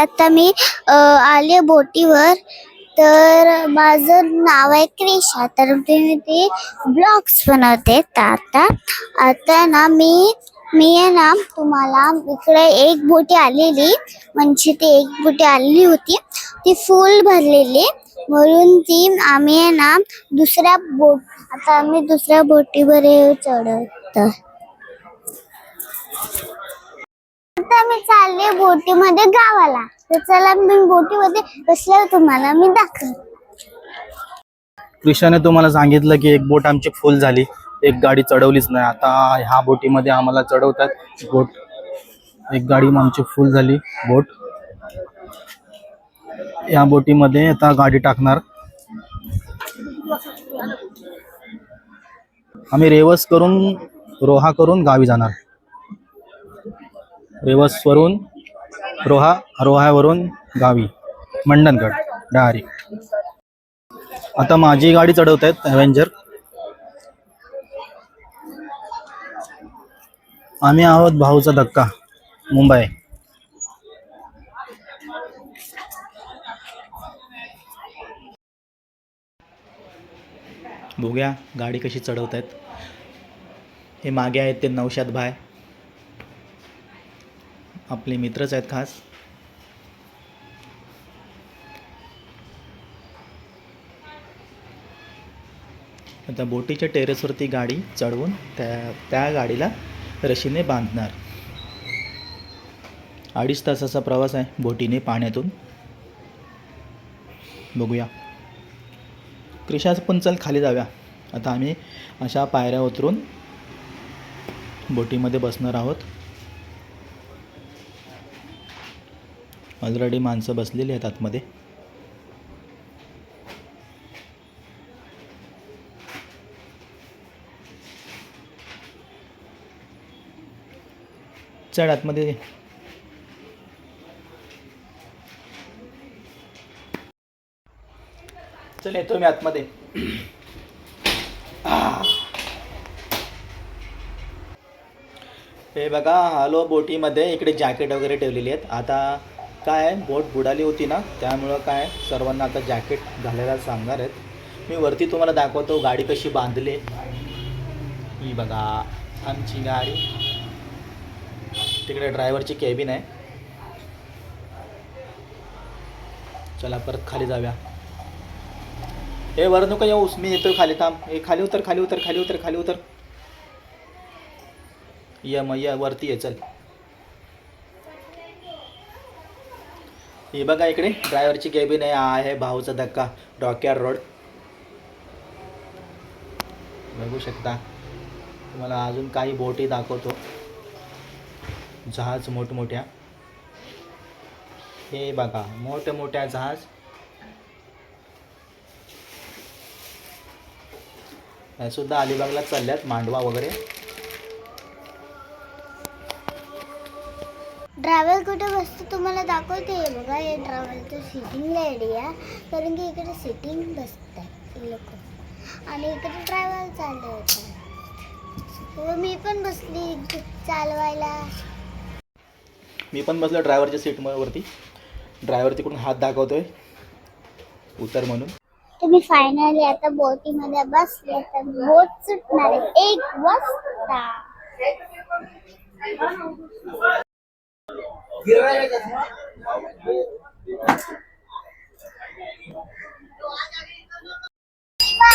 आता मी आले बोटीवर. तर माझं नाव आहे क्रिशा. तर मी ते ब्लॉग्स बनवते. तर आता आता ना मी मी आहे ना तुम्हाला इकडे एक बोटी आलेली. म्हणजे ती एक बोटी आलेली होती. ती फुल भरलेली. म्हणून ती आम्ही आहे ना दुसऱ्या बोट आता आम्ही दुसऱ्या बोटीवर हे चढवतो आता मी चालले बोटीमध्ये गावाला. तर चला मी बोटीमध्ये बसल्यावर तुम्हाला मी दाखव कृष्णाने तुम्हाला सांगितलं की एक बोट आमची फुल झाली. एक गाडी चढवलीच नाही. आता ह्या बोटीमध्ये आम्हाला चढवतात. बोट एक गाडी आमची फुल झाली. बोट. या बोटीमध्ये आता गाडी टाकणार. आम्ही रेवस करून रोहा करून गावी जाणार. रेवस वरून रोहा रोहावरून गावी मंडणगड डहारी. आता माझी गाडी चढवत आहेत अव्हेंजर आम्ही आहोत भाऊचा धक्का मुंबई. बघूया गाडी कशी चढवत आहेत. हे मागे आहेत ते नौशाद भाय. आपले मित्रच आहेत खास. आता बोटीच्या टेरेसवरती गाडी चढवून त्या त्या गाडीला रशीने बांधणार. अडीच तासाचा प्रवास आहे बोटीने पाण्यातून. बघूया. क्रिशाच पण चल खाली जाऊया. आता आम्ही अशा पायऱ्या उतरून बोटीमध्ये बसणार आहोत. ऑलरेडी माणसं बसलेली आहेत आतमध्ये. चढ आतमध्ये. चल येतो मी आतमध्ये. हे बघा हॅलो बोटीमध्ये. इकडे जॅकेट वगैरे ठेवलेली आहेत. आता काय आहे, बोट बुडाली होती ना त्यामुळं काय सर्वांना आता जॅकेट घालायला सांगणार आहेत. मी वरती तुम्हाला दाखवतो गाडी कशी बांधली. ही बघा आमची गाडी. तिकडे ड्रायव्हरची कॅबिन आहे. चला परत खाली जाऊया. हे वर नको येऊस मी येतोय खाली थांब. हे खाली उतर खाली उतर खाली उतर खाली उतर. ये मग ये वरती ये चल. हे बघा इकडे ड्रायव्हरची केबिन आहे हा आहे भाऊचा धक्का डॉक्यार रोड. बघू शकता तुम्हाला अजून काही बोटी दाखवतो. जहाज मोठमोठ्या. हे बघा मोठ्या मोठ्या जहाज सुद्धा अलिबागला चालल्यात मांडवा वगैरे. ड्रायव्हर कुठे बसतो तुम्हाला दाखवते. बघा हे ड्रायव्हरचं सिटिंगला एरिया कारण की इकडे सिटिंग बसतात लोक. आणि इकडे ड्रायव्हर चालले होते व मी पण बसली चालवायला. मी पण बसलो ड्रायव्हरच्या सीटवरती ड्रायव्हर तिकडून हात दाखवतोय. उतर म्हणून. तुम्ही फायनली आता बोटीमध्ये बसले तर बोट सुटणार आहे. एक वाजता.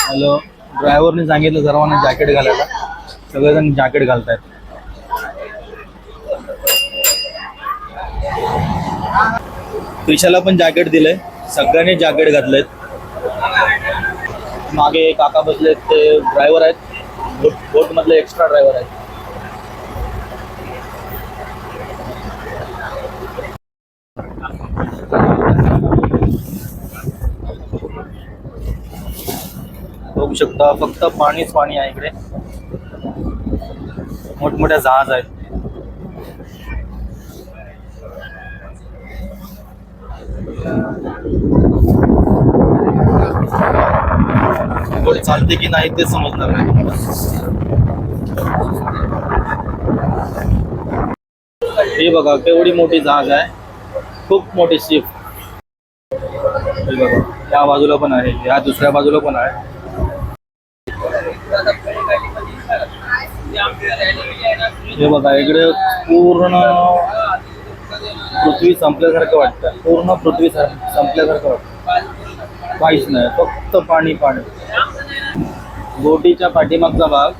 हॅलो. ड्रायव्हरने सांगितलं सर्वांना जॅकेट घालायला. सगळेजण जॅकेट घालतायत. क्रिशाला पण जॅकेट दिलंय. सगळ्यांनी जॅकेट घातलंय. मागे काका बसलेत ते ड्रायव्हर आहेत. बोट बोट मधले एक्स्ट्रा ड्रायव्हर आहेत. बघू शकता. फक्त पाणीच पाणी आहे इकडे. मोठमोठ्या जहाज आहेत. चालते की नाही ते समजणार नाही. हे बघा केवढी मोठी जहाज आहे. खूप मोठी शिप हे बघा त्या बाजूला पण आहे. या दुसऱ्या बाजूला पण आहे. हे बघा इकडे पूर्ण पृथ्वी संपल्यासारखं वाटतं. पूर्ण पृथ्वी संपल्यासारखं वाटतं. काहीच नाही फक्त पाणी पाणी. बोटीच्या पाठीमागचा भाग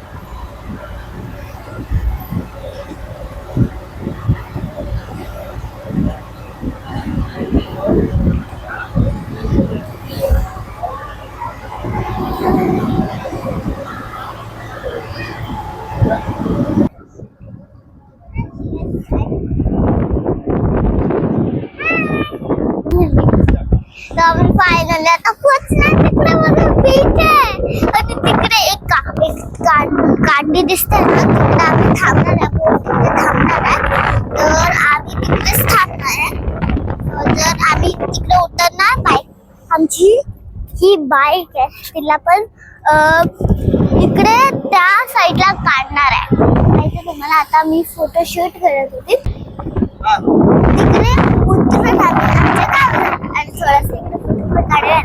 तर आपण फायनली आता पोचणार तिकडे बघा बीच आहे. आणि तिकडे एक का एक दिसते ना तिकडे आम्ही थांबणार आहे boat तिथे थांबणार आहे. तर आम्ही तिकडेच थांबणार आहे. जर आम्ही तिकडे उतरणार बाईक आमची ही बाईक आहे तिला पण इकडे त्या साईडला काढणार आहे. माहिती तुम्हाला? आता मी फोटोशूट करत होती. तिकडे उतरत आम्ही आमच्या गावाला आणि थोडासा इकडे फोटो पण काढूया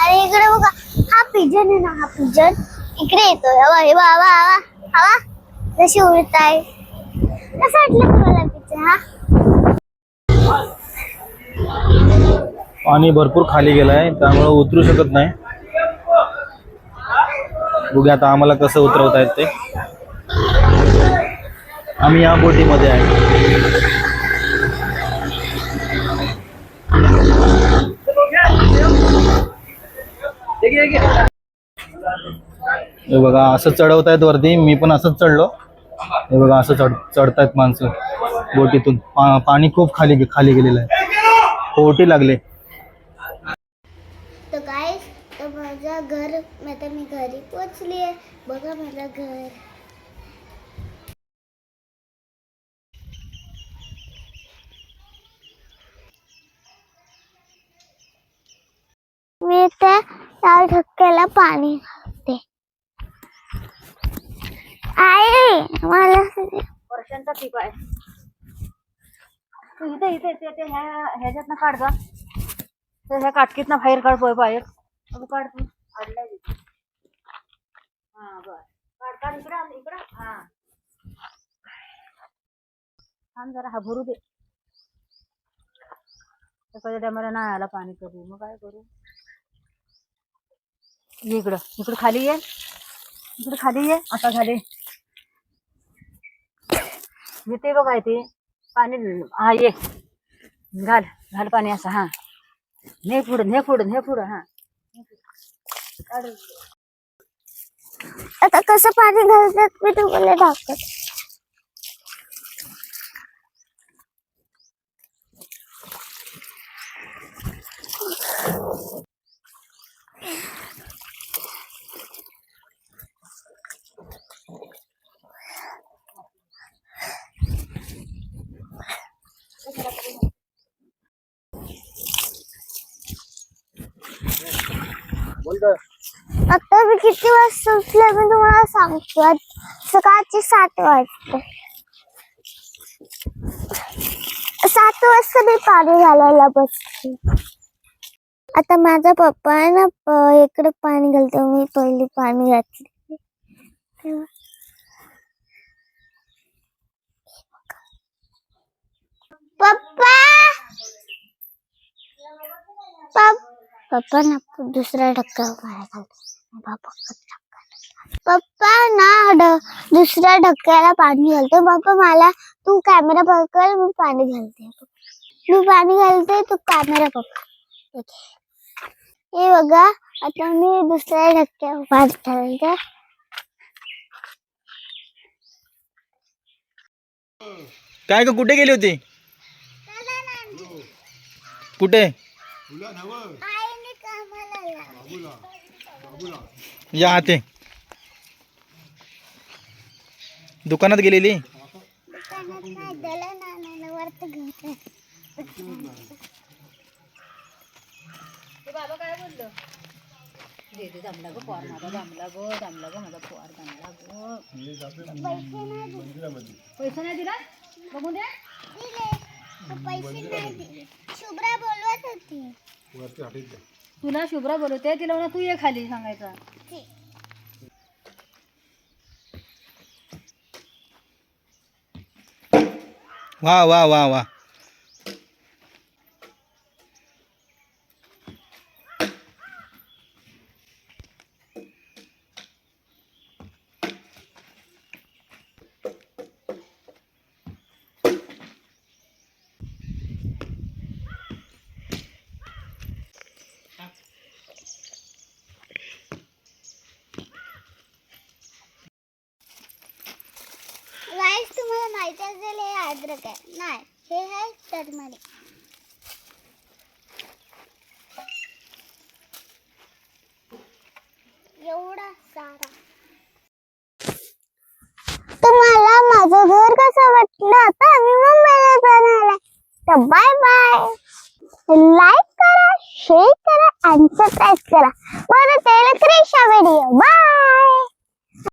आणि इकडे बघा हा पिजन आहे ना हा पिजन इकडे येतो हवा हे हवा हवा हवा कशी उडत आहे कसं वाटलं तुम्हाला पिजन हा? पाणी भरपूर खाली गेलंय त्यामुळे उतरू शकत नाही. बघूया आता आम्हाला कसं उतरवता येत ते. आम्ही या बोटीमध्ये आहे. हे बघा असं चढवतायत वरती. मी पण असंच चढलो. हे बघा असं चढ चढतायत माणसं बोटीतून. पा- पाणी खूप खाली खाली गेलेलं आहे. पोटी लागले. तर काय तर माझं घर आता मी घरी पोचली आहे. बघा माझं घर. मी त्या त्या पाणी आहे. मला वर्षांचा पीक आहे. तू इथे इथे इथे ह्या ह्याच्यातनं काढ जा तर ह्या काटकीतनं बाहेर काढ पोय बाहेर. अगं काढ तू. काढलाय तिथे. हा बर. काढ काढ इकडं इकडं. हा. थांब जरा हा भरू दे. सकाळच्या टायमाला नाही आला पाणी करू. मग काय करू? इकडं. इकडं खाली ये. इकडं खाली ये. आता खाली. येते बघा ते. पाणी हा ये. घाल घाल पाणी असं हा. ने पुढं ने पुढं ने पुढं हा. आता कसं पाणी घालतात? मी तुम्हाला दाखवत. आता मी किती वाजता उठले मी तुम्हाला सांगतो. सकाळचे सात वाजते सात वाजता मी पाणी घालायला बसते आता माझा पप्पा आहे ना इकडे पाणी घालतो. मी पहिली पाणी घातली. पप्पा! पप्पा! पप- ना दुसऱ्या ढक्क्यावर पाणी घालतो बाबा पप्पा ना दुसऱ्या ढक्क्याला पाणी घालतो पप्पा मला तू कॅमेरा पकड मी पाणी घालते मी पाणी घालते तू कॅमेरा पकड. हे बघा आता मी दुसऱ्या ढक्क्यावर पाणी घालते काय का कुठे गेली होती? कुठे. या आते. दुकानात गेलेली? बाबा काय बोललो? दे दे जमला गं पोर माझा जमला गो जमला गो माझा पोर जमला गो पैसे नाही दिला बघू दे. पैसे नाही दिले. शुभ्रा बोलवत होती. तुला शुभ्रा बोलवते तिला म्हणा तू ये खाली सांगायचं. वा वा वा वा. खायचं असेल हे अद्रक आहे. नाही हे आहे टर्मरिक एवढा सारा. तुम्हाला माझं घर कसं वाटलं? आता आम्ही मुंबईला जाणार आहे. तर बाय बाय